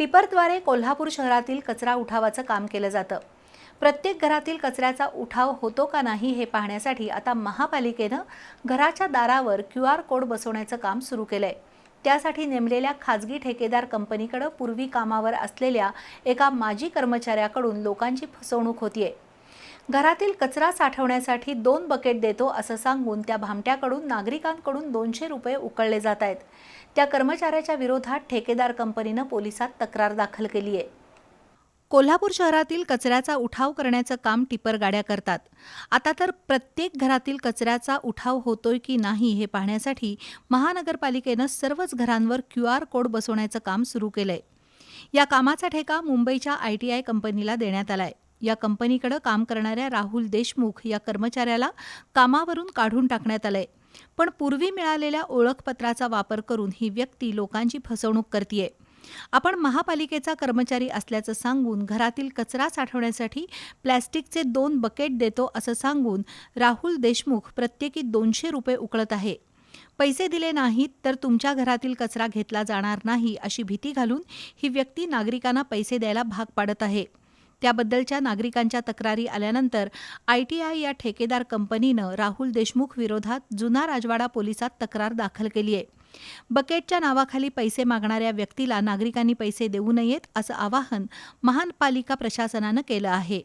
टिपरद्वारे कोल्हापूर शहरातील कचरा उठावाचं काम केलं जातं. प्रत्येक घरातील कचऱ्याचा उठाव होतो का नाही हे पाहण्यासाठी आता महापालिकेनं घराच्या दारावर क्यू आर कोड बसवण्याचं काम सुरू केलंय. त्यासाठी नेमलेल्या खाजगी ठेकेदार कंपनीकडं पूर्वी कामावर असलेल्या एका माजी कर्मचाऱ्याकडून लोकांची फसवणूक होतीये. घरातील कचरा साठवण्यासाठी दोन बकेट देतो असं सांगून त्या भामट्याकडून नागरिकांकडून दोनशे रुपये उकळले जात आहेत. त्या कर्मचाऱ्याच्या विरोधात ठेकेदार कंपनीनं पोलिसात तक्रार दाखल केली आहे. कोल्हापूर शहरातील कचऱ्याचा उठाव करण्याचं काम टिपर गाड्या करतात. आता तर प्रत्येक घरातील कचऱ्याचा उठाव होतोय की नाही हे पाहण्यासाठी महानगरपालिकेनं सर्वच घरांवर क्यू आर कोड बसवण्याचं काम सुरू केलंय. या कामाचा ठेका मुंबईच्या आय टी आय कंपनीला देण्यात आलाय. या कंपनीकडे काम करणाऱ्या राहुल देशमुख या कर्मचाऱ्याला कामावरून काढून टाकण्यात आलंय. पण पूर्वी मिळालेल्या ओळखपत्राचा वापर करून ही व्यक्ती लोकांची फसवणूक करतीये. आपण महापालिकेचा कर्मचारी असल्याचं सांगून घरातील कचरा साठवण्यासाठी प्लॅस्टिकचे दोन बकेट देतो असं सांगून राहुल देशमुख प्रत्येकी दोनशे रुपये उकळत आहे. पैसे दिले नाहीत तर तुमच्या घरातील कचरा घेतला जाणार नाही अशी भीती घालून ही व्यक्ती नागरिकांना पैसे द्यायला भाग पाडत आहे. त्याबद्दलच्या नागरिकांच्या तक्रारी आल्यानंतर आय टी आय या ठेकेदार कंपनीनं राहुल देशमुख विरोधात जुना राजवाडा पोलिसात तक्रार दाखल केली आहे. बकेटच्या नावाखाली पैसे मागणाऱ्या व्यक्तीला नागरिकांनी पैसे देऊ नयेत असं आवाहन महानपालिका प्रशासनानं केलं आहे.